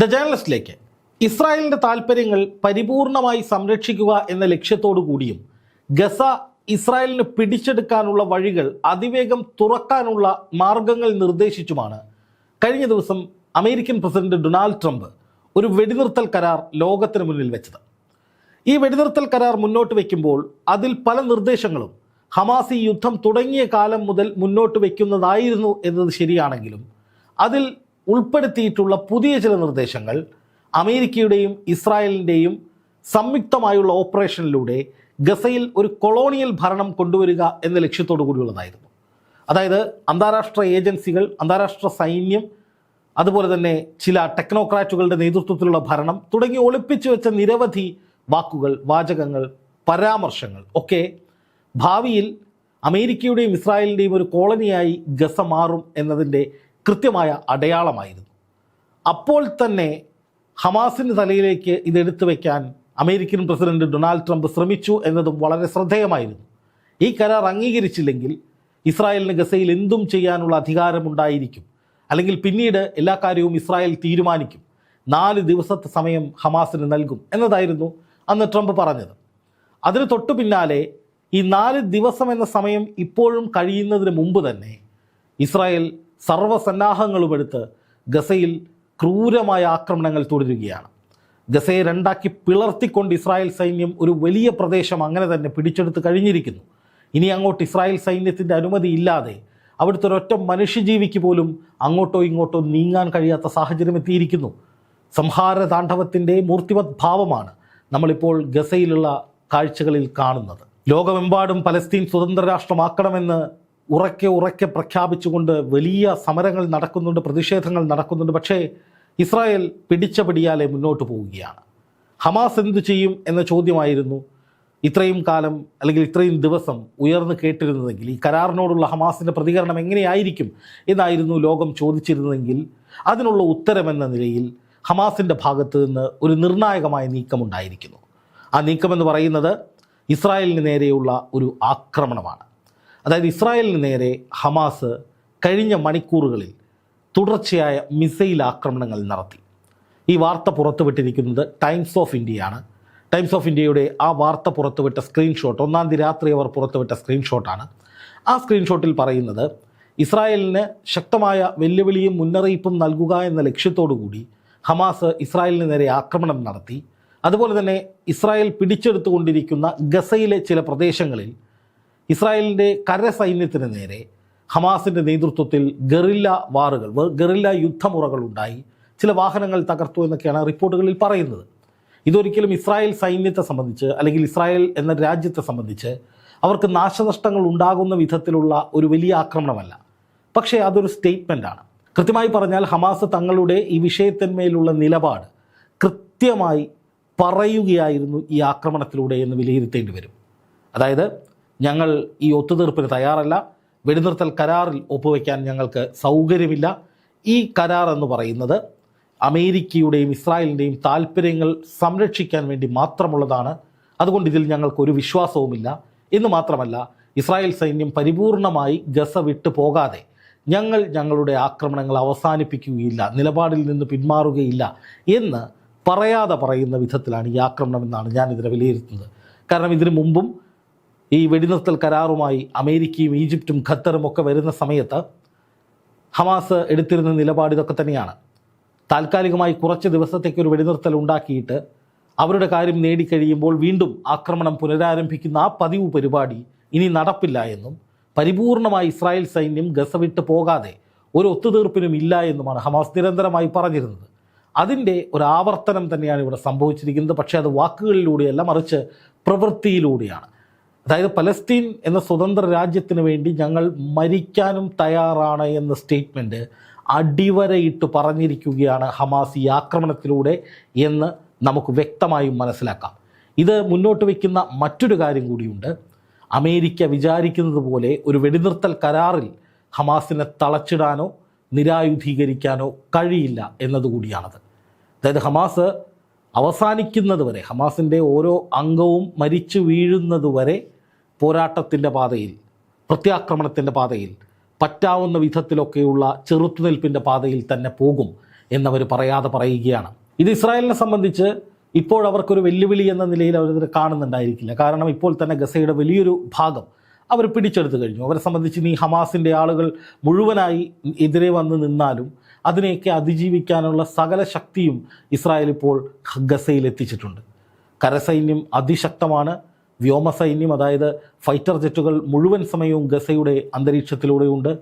The ജേർണലിസ്റ്റിലേക്ക് ഇസ്രായേലിന്റെ താല്പര്യങ്ങൾ പരിപൂർണമായി സംരക്ഷിക്കുക എന്ന ലക്ഷ്യത്തോടു കൂടിയും ഗസ ഇസ്രായേലിന് പിടിച്ചെടുക്കാനുള്ള വഴികൾ അതിവേഗം തുറക്കാനുള്ള മാർഗങ്ങൾ നിർദ്ദേശിച്ചുമാണ്. കഴിഞ്ഞ ദിവസം അമേരിക്കൻ പ്രസിഡന്റ് ഡൊണാൾഡ് ട്രംപ് ഒരു വെടിനിർത്തൽ കരാർ ലോകത്തിന് മുന്നിൽ വെച്ചത്. ഈ വെടിനിർത്തൽ കരാർ മുന്നോട്ട് വയ്ക്കുമ്പോൾ അതിൽ പല നിർദ്ദേശങ്ങളും ഹമാസി യുദ്ധം തുടങ്ങിയ കാലം മുതൽ മുന്നോട്ട് വയ്ക്കുന്നതായിരുന്നു എന്നത് ശരിയാണെങ്കിലും അതിൽ ഉൾപ്പെടുത്തിയിട്ടുള്ള പുതിയ ചില നിർദ്ദേശങ്ങൾ അമേരിക്കയുടെയും ഇസ്രായേലിന്റെയും സംയുക്തമായുള്ള ഓപ്പറേഷനിലൂടെ ഗസയിൽ ഒരു കൊളോണിയൽ ഭരണം കൊണ്ടുവരിക എന്ന ലക്ഷ്യത്തോടു കൂടിയുള്ളതായിരുന്നു. അതായത് അന്താരാഷ്ട്ര ഏജൻസികൾ അന്താരാഷ്ട്ര സൈന്യം അതുപോലെ തന്നെ ചില ടെക്നോക്രാറ്റുകളുടെ നേതൃത്വത്തിലുള്ള ഭരണം തുടങ്ങി ഒളിപ്പിച്ചു വെച്ച നിരവധി വാക്കുകൾ വാചകങ്ങൾ പരാമർശങ്ങൾ ഒക്കെ ഭാവിയിൽ അമേരിക്കയുടെയും ഇസ്രായേലിന്റെയും ഒരു കോളനിയായി ഗസ മാറും എന്നതിന്റെ കൃത്യമായ അടയാളമായിരുന്നു. അപ്പോൾ തന്നെ ഹമാസിന്റെ തലയിലേക്ക് ഇതെടുത്തു വയ്ക്കാൻ അമേരിക്കൻ പ്രസിഡന്റ് ഡൊണാൾഡ് ട്രംപ് ശ്രമിച്ചു എന്നതും വളരെ ശ്രദ്ധേയമായിരുന്നു. ഈ കരാർ അംഗീകരിച്ചില്ലെങ്കിൽ ഇസ്രായേലിന് ഗസയിൽ എന്തും ചെയ്യാനുള്ള അധികാരമുണ്ടായിരിക്കും. അല്ലെങ്കിൽ പിന്നീട് എല്ലാ കാര്യവും ഇസ്രായേൽ തീരുമാനിക്കും. നാല് ദിവസത്തെ സമയം ഹമാസിന് നൽകും എന്നതായിരുന്നു അന്ന് ട്രംപ് പറഞ്ഞത്. അതിന് തൊട്ടു പിന്നാലെ ഈ നാല് ദിവസം എന്ന സമയം ഇപ്പോഴും കഴിയുന്നതിന് മുമ്പ് തന്നെ ഇസ്രായേൽ സർവസന്നാഹങ്ങളും എടുത്ത് ഗസയിൽ ക്രൂരമായ ആക്രമണങ്ങൾ തുടരുകയാണ്. ഗസയെ രണ്ടാക്കി പിളർത്തിക്കൊണ്ട് ഇസ്രായേൽ സൈന്യം ഒരു വലിയ പ്രദേശം അങ്ങനെ തന്നെ പിടിച്ചെടുത്ത് കഴിഞ്ഞിരിക്കുന്നു. ഇനി അങ്ങോട്ട് ഇസ്രായേൽ സൈന്യത്തിന്റെ അനുമതി ഇല്ലാതെ അവിടുത്തെ ഒരൊറ്റ മനുഷ്യജീവിക്ക് പോലും അങ്ങോട്ടോ ഇങ്ങോട്ടോ നീങ്ങാൻ കഴിയാത്ത സാഹചര്യം എത്തിയിരിക്കുന്നു. സംഹാര താണ്ഡവത്തിന്റെ മൂർത്തിമത് ഭാവമാണ് നമ്മളിപ്പോൾ ഗസയിലുള്ള കാഴ്ചകളിൽ കാണുന്നത്. ലോകമെമ്പാടും പലസ്തീൻ സ്വതന്ത്ര രാഷ്ട്രമാക്കണമെന്ന് ഉറക്കെ ഉറക്കെ പ്രഖ്യാപിച്ചുകൊണ്ട് വലിയ സമരങ്ങൾ നടക്കുന്നുണ്ട് പ്രതിഷേധങ്ങൾ നടക്കുന്നുണ്ട്. പക്ഷേ ഇസ്രായേൽ പിടിച്ച പിടിയാലെ മുന്നോട്ട് പോവുകയാണ്. ഹമാസ് എന്തു ചെയ്യും എന്ന ചോദ്യമായിരുന്നു ഇത്രയും കാലം അല്ലെങ്കിൽ ഇത്രയും ദിവസം ഉയർന്നു കേട്ടിരുന്നതെങ്കിൽ ഈ കരാറിനോടുള്ള ഹമാസിന്റെ പ്രതികരണം എങ്ങനെയായിരിക്കും എന്നായിരുന്നു ലോകം ചോദിച്ചിരുന്നതെങ്കിൽ അതിനുള്ള ഉത്തരമെന്ന നിലയിൽ ഹമാസിന്റെ ഭാഗത്ത് നിന്ന് ഒരു നിർണായകമായ നീക്കമുണ്ടായിരിക്കുന്നു. ആ നീക്കമെന്ന് പറയുന്നത് ഇസ്രായേലിന് നേരെയുള്ള ഒരു ആക്രമണമാണ്. അതായത് ഇസ്രായേലിന് നേരെ ഹമാസ് കഴിഞ്ഞ മണിക്കൂറുകളിൽ തുടർച്ചയായ മിസൈൽ ആക്രമണങ്ങൾ നടത്തി. ഈ വാർത്ത പുറത്തുവിട്ടിരിക്കുന്നത് ടൈംസ് ഓഫ് ഇന്ത്യയാണ്. ടൈംസ് ഓഫ് ഇന്ത്യയുടെ ആ വാർത്ത പുറത്തുവിട്ട സ്ക്രീൻഷോട്ട് ഒന്നാം തീയതി രാത്രി അവർ പുറത്തുവിട്ട സ്ക്രീൻഷോട്ടാണ്. ആ സ്ക്രീൻഷോട്ടിൽ പറയുന്നത് ഇസ്രായേലിന് ശക്തമായ വെല്ലുവിളിയും മുന്നറിയിപ്പും നൽകുക എന്ന ലക്ഷ്യത്തോടുകൂടി ഹമാസ് ഇസ്രായേലിന് നേരെ ആക്രമണം നടത്തി. അതുപോലെ തന്നെ ഇസ്രായേൽ പിടിച്ചെടുത്തുകൊണ്ടിരിക്കുന്ന ഗസയിലെ ചില പ്രദേശങ്ങളിൽ ഇസ്രായേലിന്റെ കരസൈന്യത്തിന് നേരെ ഹമാസിന്റെ നേതൃത്വത്തിൽ ഗറില്ല വാറുകൾ ഗറില്ല യുദ്ധമുറകൾ ഉണ്ടായി. ചില വാഹനങ്ങൾ തകർത്തു എന്നൊക്കെയാണ് റിപ്പോർട്ടുകളിൽ പറയുന്നത്. ഇതൊരിക്കലും ഇസ്രായേൽ സൈന്യത്തെ സംബന്ധിച്ച് അല്ലെങ്കിൽ ഇസ്രായേൽ എന്ന രാജ്യത്തെ സംബന്ധിച്ച് അവർക്ക് നാശനഷ്ടങ്ങൾ ഉണ്ടാകുന്ന വിധത്തിലുള്ള ഒരു വലിയ ആക്രമണമല്ല. പക്ഷേ അതൊരു സ്റ്റേറ്റ്മെന്റാണ് കൃത്യമായി പറഞ്ഞാൽ ഹമാസ് തങ്ങളുടെ ഈ വിഷയത്തിന്മേലുള്ള നിലപാട് കൃത്യമായി പറയുകയായിരുന്നു ഈ ആക്രമണത്തിലൂടെ എന്ന് വിലയിരുത്തേണ്ടി വരും. അതായത് ഞങ്ങൾ ഈ ഒത്തുതീർപ്പിന് തയ്യാറല്ല. വെടിനിർത്തൽ കരാറിൽ ഒപ്പുവെക്കാൻ ഞങ്ങൾക്ക് സൗകര്യമില്ല. ഈ കരാർ എന്ന് പറയുന്നത് അമേരിക്കയുടെയും ഇസ്രായേലിന്റെയും താല്പര്യങ്ങൾ സംരക്ഷിക്കാൻ വേണ്ടി മാത്രമുള്ളതാണ്. അതുകൊണ്ട് ഇതിൽ ഞങ്ങൾക്കൊരു വിശ്വാസവുമില്ല. എന്ന് മാത്രമല്ല ഇസ്രായേൽ സൈന്യം പരിപൂർണമായി ഗസ വിട്ടു പോകാതെ ഞങ്ങൾ ഞങ്ങളുടെ ആക്രമണങ്ങൾ അവസാനിപ്പിക്കുകയില്ല നിലപാടിൽ നിന്ന് പിന്മാറുകയില്ല എന്ന് പറയാതെ പറയുന്ന വിധത്തിലാണ് ഈ ആക്രമണം എന്നാണ് ഞാനിതിനെ വിലയിരുത്തുന്നത്. കാരണം ഇതിനു മുമ്പും ഈ വെടിനിർത്തൽ കരാറുമായി അമേരിക്കയും ഈജിപ്തും ഖത്തറും ഒക്കെ വരുന്ന സമയത്ത് ഹമാസ് എടുത്തിരുന്ന നിലപാട് ഇതൊക്കെ തന്നെയാണ്. താൽക്കാലികമായി കുറച്ച് ദിവസത്തേക്ക് ഒരു വെടിനിർത്തൽ ഉണ്ടാക്കിയിട്ട് അവരുടെ കാര്യം നേടിക്കഴിയുമ്പോൾ വീണ്ടും ആക്രമണം പുനരാരംഭിക്കുന്ന ആ പതിവ് പരിപാടി ഇനി നടപ്പില്ല എന്നും പരിപൂർണമായി ഇസ്രായേൽ സൈന്യം ഗസ വിട്ട് പോകാതെ ഒരു ഒത്തുതീർപ്പിനും ഇല്ല എന്നുമാണ് ഹമാസ് നിരന്തരമായി പറഞ്ഞിരുന്നത്. അതിന്റെ ഒരു ആവർത്തനം തന്നെയാണ് ഇവിടെ സംഭവിച്ചിരിക്കുന്നത്. പക്ഷേ അത് വാക്കുകളിലൂടെയല്ല മറിച്ച് പ്രവൃത്തിയിലൂടെയാണ്. അതായത് പലസ്തീൻ എന്ന സ്വതന്ത്ര രാജ്യത്തിന് വേണ്ടി ഞങ്ങൾ മരിക്കാനും തയ്യാറാണ് എന്ന സ്റ്റേറ്റ്മെന്റ് അടിവരയിട്ട് പറഞ്ഞിരിക്കുകയാണ് ഹമാസ് ഈ ആക്രമണത്തിലൂടെ എന്ന് നമുക്ക് വ്യക്തമായും മനസ്സിലാക്കാം. ഇത് മുന്നോട്ട് വയ്ക്കുന്ന മറ്റൊരു കാര്യം കൂടിയുണ്ട്. അമേരിക്ക വിചാരിക്കുന്നത് പോലെ ഒരു വെടിനിർത്തൽ കരാറിൽ ഹമാസിനെ തളച്ചിടാനോ നിരായുധീകരിക്കാനോ കഴിയില്ല എന്നതുകൂടിയാണത്. അതായത് ഹമാസ് അവസാനിക്കുന്നത് വരെ ഹമാസിന്റെ ഓരോ അംഗവും മരിച്ചു വീഴുന്നത് വരെ പോരാട്ടത്തിന്റെ പാതയിൽ പ്രത്യാക്രമണത്തിന്റെ പാതയിൽ പറ്റാവുന്ന വിധത്തിലൊക്കെയുള്ള ചെറുത്തുനിൽപ്പിന്റെ പാതയിൽ തന്നെ പോകും എന്നവർ പറയാതെ പറയുകയാണ്. ഇത് ഇസ്രായേലിനെ സംബന്ധിച്ച് ഇപ്പോൾ അവർക്കൊരു വെല്ലുവിളി എന്ന നിലയിൽ അവരത് കാണുന്നുണ്ടായിരിക്കില്ല. കാരണം ഇപ്പോൾ തന്നെ ഗസയുടെ വലിയൊരു ഭാഗം അവർ പിടിച്ചെടുത്തു കഴിഞ്ഞു. അവരെ സംബന്ധിച്ച് ഇനി ഹമാസിന്റെ ആളുകൾ മുഴുവനായി എതിരെ വന്ന് നിന്നാലും അതിനെയൊക്കെ അതിജീവിക്കാനുള്ള സകല ശക്തിയും ഇസ്രായേൽ ഇപ്പോൾ ഗസയിൽ എത്തിച്ചിട്ടുണ്ട്. കരസൈന്യം അതിശക്തമാണ്. വ്യോമസൈന്യം അതായത് ഫൈറ്റർ ജെറ്റുകൾ മുഴുവൻ സമയവും ഗസയുടെ അന്തരീക്ഷത്തിലൂടെയുണ്ട്.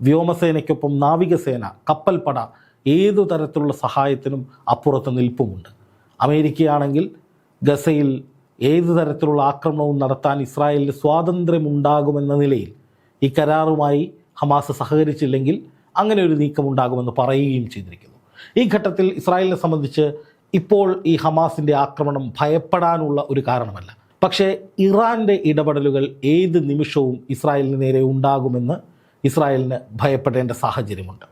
വ്യോമസേനയ്ക്കൊപ്പം നാവികസേന കപ്പൽപ്പട ഏതു തരത്തിലുള്ള സഹായത്തിനും അപ്പുറത്ത് നിൽപ്പുമുണ്ട്. അമേരിക്കയാണെങ്കിൽ ഗസയിൽ ഏതു തരത്തിലുള്ള ആക്രമണവും നടത്താൻ ഇസ്രായേലിന് സ്വാതന്ത്ര്യമുണ്ടാകുമെന്ന നിലയിൽ ഈ കരാറുമായി ഹമാസ് സഹകരിച്ചില്ലെങ്കിൽ അങ്ങനെ ഒരു നീക്കം ഉണ്ടാകുമെന്ന് പറയുകയും ചെയ്തിരിക്കുന്നു. ഈ ഘട്ടത്തിൽ ഇസ്രായേലിനെ സംബന്ധിച്ച് ഇപ്പോൾ ഈ ഹമാസിന്റെ ആക്രമണം ഭയപ്പെടാനുള്ള ഒരു കാരണമല്ല. പക്ഷേ ഇറാന്റെ ഇടപെടലുകൾ ഏത് നിമിഷവും ഇസ്രായേലിന് നേരെ ഉണ്ടാകുമെന്ന് ഇസ്രായേലിന് ഭയപ്പെടേണ്ട സാഹചര്യമുണ്ട്.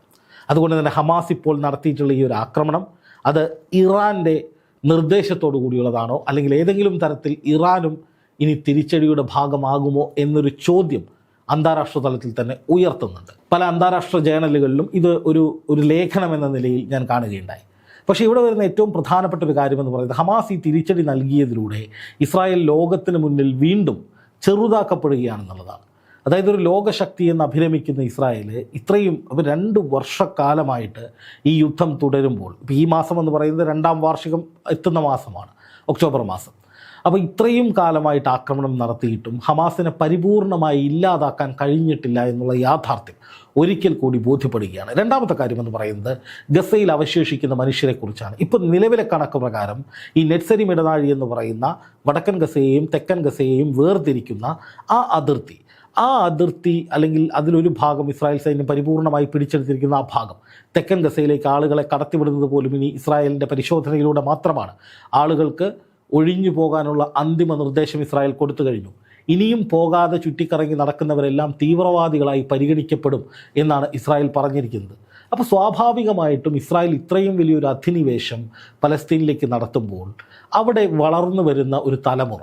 അതുകൊണ്ട് തന്നെ ഹമാസ് ഇപ്പോൾ നടത്തിയിട്ടുള്ള ഈ ഒരു ആക്രമണം അത് ഇറാന്റെ നിർദ്ദേശത്തോടു കൂടിയുള്ളതാണോ? അല്ലെങ്കിൽ ഏതെങ്കിലും തരത്തിൽ ഇറാനും ഇനി തിരിച്ചടിയുടെ ഭാഗമാകുമോ എന്നൊരു ചോദ്യം അന്താരാഷ്ട്ര തലത്തിൽ തന്നെ ഉയർത്തുന്നുണ്ട്. പല അന്താരാഷ്ട്ര ജേണലുകളിലും ഇത് ഒരു ഒരു ലേഖനം എന്ന നിലയിൽ ഞാൻ കാണുകയുണ്ടായി. പക്ഷേ ഇവിടെ വരുന്ന ഏറ്റവും പ്രധാനപ്പെട്ട ഒരു കാര്യമെന്ന് പറയുന്നത് ഹമാസ് ഈ തിരിച്ചടി നൽകിയതിലൂടെ ഇസ്രായേൽ ലോകത്തിന് മുന്നിൽ വീണ്ടും ചെറുതാക്കപ്പെടുകയാണെന്നുള്ളതാണ്. അതായത് ഒരു ലോകശക്തി എന്ന് അഭിരമിക്കുന്ന ഇസ്രായേൽ ഇത്രയും രണ്ട് വർഷക്കാലമായിട്ട് ഈ യുദ്ധം തുടരുമ്പോൾ ഈ മാസം എന്ന് പറയുന്നത് രണ്ടാം വാർഷികം എത്തുന്ന മാസമാണ് ഒക്ടോബർ മാസം. അപ്പോൾ ഇത്രയും കാലമായിട്ട് ആക്രമണം നടത്തിയിട്ടും ഹമാസിനെ പരിപൂർണമായി ഇല്ലാതാക്കാൻ കഴിഞ്ഞിട്ടില്ല എന്നുള്ള യാഥാർത്ഥ്യം ഒരിക്കൽ കൂടി ബോധ്യപ്പെടുകയാണ്. രണ്ടാമത്തെ കാര്യം എന്ന് പറയുന്നത് ഗസയിൽ അവശേഷിക്കുന്ന മനുഷ്യരെക്കുറിച്ചാണ്. ഇപ്പം നിലവിലെ കണക്ക് പ്രകാരം ഈ നെറ്റ്സരി മിടനാഴി എന്ന് പറയുന്ന വടക്കൻ ഗസയെയും തെക്കൻ ഗസയെയും വേർതിരിക്കുന്ന ആ അതിർത്തി ആ അതിർത്തി അല്ലെങ്കിൽ അതിലൊരു ഭാഗം ഇസ്രായേൽ സൈന്യം പരിപൂർണമായി പിടിച്ചെടുത്തിരിക്കുന്ന ആ ഭാഗം തെക്കൻ ഗസയിലേക്ക് ആളുകളെ കടത്തിവിടുന്നത് പോലും ഇനി ഇസ്രായേലിന്റെ പരിശോധനയിലൂടെ മാത്രമാണ്. ആളുകൾക്ക് ഒഴിഞ്ഞു പോകാനുള്ള അന്തിമ നിർദ്ദേശം ഇസ്രായേൽ കൊടുത്തു കഴിഞ്ഞു. ഇനിയും പോകാതെ ചുറ്റിക്കറങ്ങി നടക്കുന്നവരെല്ലാം തീവ്രവാദികളായി പരിഗണിക്കപ്പെടും എന്നാണ് ഇസ്രായേൽ പറഞ്ഞിരിക്കുന്നത്. അപ്പോൾ സ്വാഭാവികമായിട്ടും ഇസ്രായേൽ ഇത്രയും വലിയൊരു അധിനിവേശം പലസ്തീനിലേക്ക് നടത്തുമ്പോൾ അവിടെ വളർന്നു വരുന്ന ഒരു തലമുറ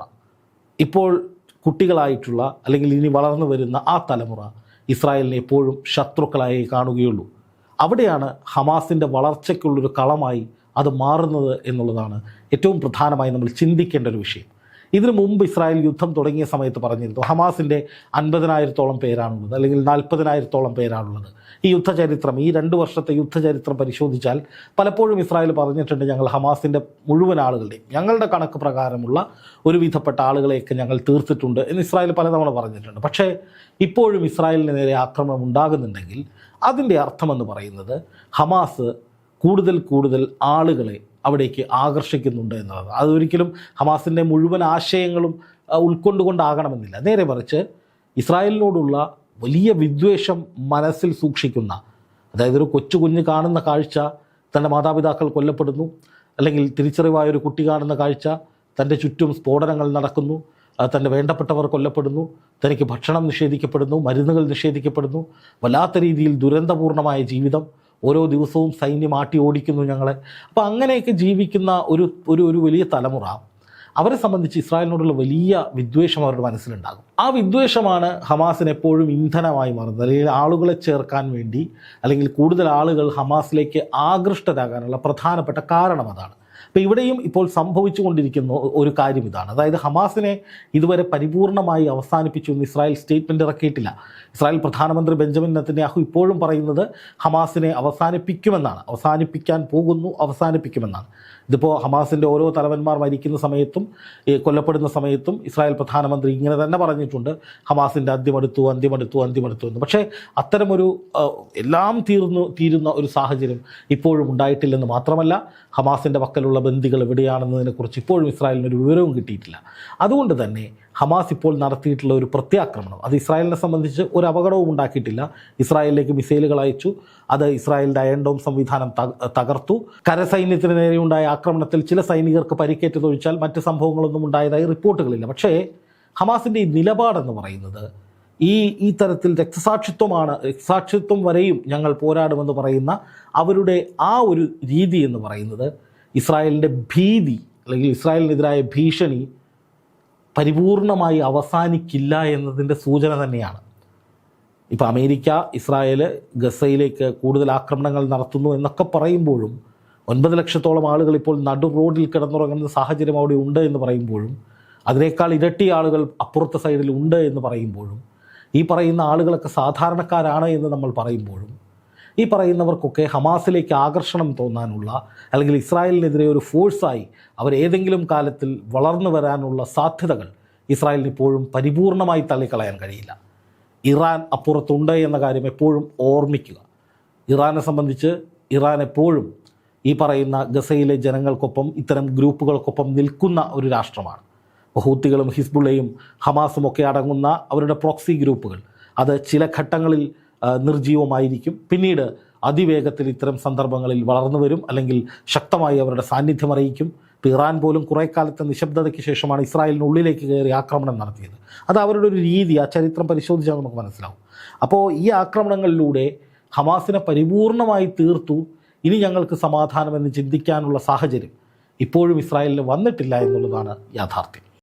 ഇപ്പോൾ കുട്ടികളായിട്ടുള്ള അല്ലെങ്കിൽ ഇനി വളർന്നു വരുന്ന ആ തലമുറ ഇസ്രായേലിനെ എപ്പോഴും ശത്രുക്കളായി കാണുകയുള്ളൂ. അവിടെയാണ് ഹമാസിന്റെ വളർച്ചയ്ക്കുള്ളൊരു കളമായി അത് മാറുന്നത് എന്നുള്ളതാണ് ഏറ്റവും പ്രധാനമായി നമ്മൾ ചിന്തിക്കേണ്ട ഒരു വിഷയം. ഇതിനു മുമ്പ് ഇസ്രായേൽ യുദ്ധം തുടങ്ങിയ സമയത്ത് പറഞ്ഞിരുന്നു ഹമാസിന്റെ അൻപതിനായിരത്തോളം പേരാണുള്ളത് അല്ലെങ്കിൽ നാൽപ്പതിനായിരത്തോളം പേരാണുള്ളത്. ഈ യുദ്ധചരിത്രം ഈ രണ്ട് വർഷത്തെ യുദ്ധചരിത്രം പരിശോധിച്ചാൽ പലപ്പോഴും ഇസ്രായേൽ പറഞ്ഞിട്ടുണ്ട് ഞങ്ങൾ ഹമാസിന്റെ മുഴുവൻ ആളുകളുടെയും ഞങ്ങളുടെ കണക്ക് പ്രകാരമുള്ള ഒരുവിധപ്പെട്ട ആളുകളെയൊക്കെ ഞങ്ങൾ തീർത്തിട്ടുണ്ട് എന്ന് ഇസ്രായേൽ പലതവണ പറഞ്ഞിട്ടുണ്ട്. പക്ഷേ ഇപ്പോഴും ഇസ്രായേലിന് നേരെ ആക്രമണം ഉണ്ടാകുന്നുണ്ടെങ്കിൽ അതിന്റെ അർത്ഥമെന്ന് പറയുന്നത് ഹമാസ് കൂടുതൽ കൂടുതൽ ആളുകളെ അവിടേക്ക് ആകർഷിക്കുന്നുണ്ട് എന്നുള്ളത്. അതൊരിക്കലും ഹമാസിന്റെ മുഴുവൻ ആശയങ്ങളും ഉൾക്കൊണ്ടുകൊണ്ടാകണമെന്നില്ല. നേരെ മറിച്ച് ഇസ്രായേലിനോടുള്ള വലിയ വിദ്വേഷം മനസ്സിൽ സൂക്ഷിക്കുന്ന അതായത് ഒരു കൊച്ചു കുഞ്ഞ് കാണുന്ന കാഴ്ച തന്റെ മാതാപിതാക്കൾ കൊല്ലപ്പെടുന്നു അല്ലെങ്കിൽ തിരിച്ചറിവായ ഒരു കുട്ടി കാണുന്ന കാഴ്ച തന്റെ ചുറ്റും സ്ഫോടനങ്ങൾ നടക്കുന്നു തന്റെ വേണ്ടപ്പെട്ടവർ കൊല്ലപ്പെടുന്നു തനിക്ക് ഭക്ഷണം നിഷേധിക്കപ്പെടുന്നു മരുന്നുകൾ നിഷേധിക്കപ്പെടുന്നു വല്ലാത്ത രീതിയിൽ ദുരന്തപൂർണമായ ജീവിതം ഓരോ ദിവസവും സൈന്യം ആട്ടി ഓടിക്കുന്നു ഞങ്ങളെ. അപ്പോൾ അങ്ങനെയൊക്കെ ജീവിക്കുന്ന ഒരു ഒരു ഒരു വലിയ തലമുറ അവരെ സംബന്ധിച്ച് ഇസ്രായേലിനോടുള്ള വലിയ വിദ്വേഷം അവരുടെ മനസ്സിലുണ്ടാകും. ആ വിദ്വേഷമാണ് ഹമാസിന് എപ്പോഴും ഇന്ധനമായി മാറുന്നത്. അല്ലെങ്കിൽ ആളുകളെ ചേർക്കാൻ വേണ്ടി അല്ലെങ്കിൽ കൂടുതൽ ആളുകൾ ഹമാസിലേക്ക് ആകൃഷ്ടരാകാനുള്ള പ്രധാനപ്പെട്ട കാരണം അതാണ്. അപ്പോൾ ഇവിടെയും ഇപ്പോൾ സംഭവിച്ചുകൊണ്ടിരിക്കുന്ന ഒരു കാര്യം ഇതാണ്. അതായത് ഹമാസിനെ ഇതുവരെ പരിപൂർണമായി അവസാനിപ്പിച്ചു എന്ന് ഇസ്രായേൽ സ്റ്റേറ്റ്മെന്റ് ഇറക്കിയിട്ടില്ല. ഇസ്രായേൽ പ്രധാനമന്ത്രി ബെഞ്ചമിൻ നെത്തന്യാഹു ഇപ്പോഴും പറയുന്നത് ഹമാസിനെ അവസാനിപ്പിക്കുമെന്നാണ്. അവസാനിപ്പിക്കാൻ പോകുന്നു അവസാനിപ്പിക്കുമെന്നാണ്. ഇതിപ്പോൾ ഹമാസിന്റെ ഓരോ തലവന്മാർ മരിക്കുന്ന സമയത്തും കൊല്ലപ്പെടുന്ന സമയത്തും ഇസ്രായേൽ പ്രധാനമന്ത്രി ഇങ്ങനെ തന്നെ പറഞ്ഞിട്ടുണ്ട് ഹമാസിന്റെ അന്ത്യമെടുത്തു അന്ത്യമെടുത്തു അന്ത്യമെടുത്തു എന്ന്. പക്ഷേ അത്തരമൊരു എല്ലാം തീർന്നു തീരുന്ന ഒരു സാഹചര്യം ഇപ്പോഴും ഉണ്ടായിട്ടില്ലെന്ന് മാത്രമല്ല ഹമാസിന്റെ പക്കലുള്ള ബന്ദികൾ എവിടെയാണെന്നതിനെക്കുറിച്ച് ഇപ്പോഴും ഇസ്രായേലിനൊരു വിവരവും കിട്ടിയിട്ടില്ല. അതുകൊണ്ട് തന്നെ ഹമാസ് ഇപ്പോൾ നടത്തിയിട്ടുള്ള ഒരു പ്രത്യാക്രമണം. അത് ഇസ്രായേലിനെ സംബന്ധിച്ച് ഒരു അപകടവും ഉണ്ടാക്കിയിട്ടില്ല. ഇസ്രായേലിലേക്ക് മിസൈലുകൾ അയച്ചു. അത് ഇസ്രായേലിന്റെ അയൺഡോം സംവിധാനം തക- തകർത്തു. കരസൈന്യത്തിന് നേരെയുണ്ടായ ആക്രമണത്തിൽ ചില സൈനികർക്ക് പരിക്കേറ്റതൊഴിച്ചാൽ മറ്റ് സംഭവങ്ങളൊന്നും ഉണ്ടായതായി റിപ്പോർട്ടുകളില്ല. പക്ഷേ ഹമാസിന്റെ ഈ നിലപാടെന്ന് പറയുന്നത് ഈ ഈ തരത്തിൽ രക്തസാക്ഷിത്വമാണ് രക്തസാക്ഷിത്വം വരെയും ഞങ്ങൾ പോരാടുമെന്ന് പറയുന്ന അവരുടെ ആ ഒരു രീതി എന്ന് പറയുന്നത് ഇസ്രായേലിന്റെ ഭീതി അല്ലെങ്കിൽ ഇസ്രായേലിനെതിരായ ഭീഷണി പരിപൂർണമായി അവസാനിക്കില്ല എന്നതിന്റെ സൂചന തന്നെയാണ്. ഇപ്പോൾ അമേരിക്ക ഇസ്രായേൽ ഗസയിലേക്ക് കൂടുതൽ ആക്രമണങ്ങൾ നടത്തുന്നു എന്നൊക്കെ പറയുമ്പോഴും ഒൻപത് ലക്ഷത്തോളം ആളുകൾ ഇപ്പോൾ നടു റോഡിൽ കിടന്നുറങ്ങുന്ന സാഹചര്യം അവിടെ ഉണ്ട് എന്ന് പറയുമ്പോഴും അതിനേക്കാൾ ഇരട്ടി ആളുകൾ അപ്പുറത്തെ സൈഡിൽ ഉണ്ട് എന്ന് പറയുമ്പോഴും ഈ പറയുന്ന ആളുകളൊക്കെ സാധാരണക്കാരാണ് എന്ന് നമ്മൾ പറയുമ്പോഴും ഈ പറയുന്നവർക്കൊക്കെ ഹമാസിലേക്ക് ആകർഷണം തോന്നാനുള്ള അല്ലെങ്കിൽ ഇസ്രായേലിനെതിരെ ഒരു ഫോഴ്സായി അവർ ഏതെങ്കിലും കാലത്തിൽ വളർന്നു വരാനുള്ള സാധ്യതകൾ ഇസ്രായേലിന് ഇപ്പോഴും പരിപൂർണമായി തള്ളിക്കളയാൻ കഴിയില്ല. ഇറാൻ അപ്പുറത്തുണ്ട് എന്ന കാര്യം എപ്പോഴും ഓർമ്മിക്കുക. ഇറാനെ സംബന്ധിച്ച് ഇറാൻ എപ്പോഴും ഈ പറയുന്ന ഗസയിലെ ജനങ്ങൾക്കൊപ്പം ഇത്തരം ഗ്രൂപ്പുകൾക്കൊപ്പം നിൽക്കുന്ന ഒരു രാഷ്ട്രമാണ്. ഹൂത്തികളും ഹിസ്ബുള്ളയും ഹമാസും ഒക്കെ അടങ്ങുന്ന അവരുടെ പ്രോക്സി ഗ്രൂപ്പുകൾ. അത് ചില ഘട്ടങ്ങളിൽ നിർജീവമായിരിക്കും പിന്നീട് അതിവേഗത്തിൽ ഇത്തരം സന്ദർഭങ്ങളിൽ വളർന്നു വരും. അല്ലെങ്കിൽ ശക്തമായി അവരുടെ സാന്നിധ്യം അറിയിക്കും. ഇറാൻ പോലും കുറേ കാലത്തെ നിശബ്ദതയ്ക്ക് ശേഷമാണ് ഇസ്രായേലിനുള്ളിലേക്ക് കയറി ആക്രമണം നടത്തിയത്. അത് അവരുടെ ഒരു രീതി ആ ചരിത്രം പരിശോധിച്ചാൽ നമുക്ക് മനസ്സിലാവും. അപ്പോൾ ഈ ആക്രമണങ്ങളിലൂടെ ഹമാസിനെ പരിപൂർണമായി തീർത്തു. ഇനി ഞങ്ങൾക്ക് സമാധാനമെന്ന് ചിന്തിക്കാനുള്ള സാഹചര്യം ഇപ്പോഴും ഇസ്രായേലിന് വന്നിട്ടില്ല എന്നുള്ളതാണ് യാഥാർത്ഥ്യം.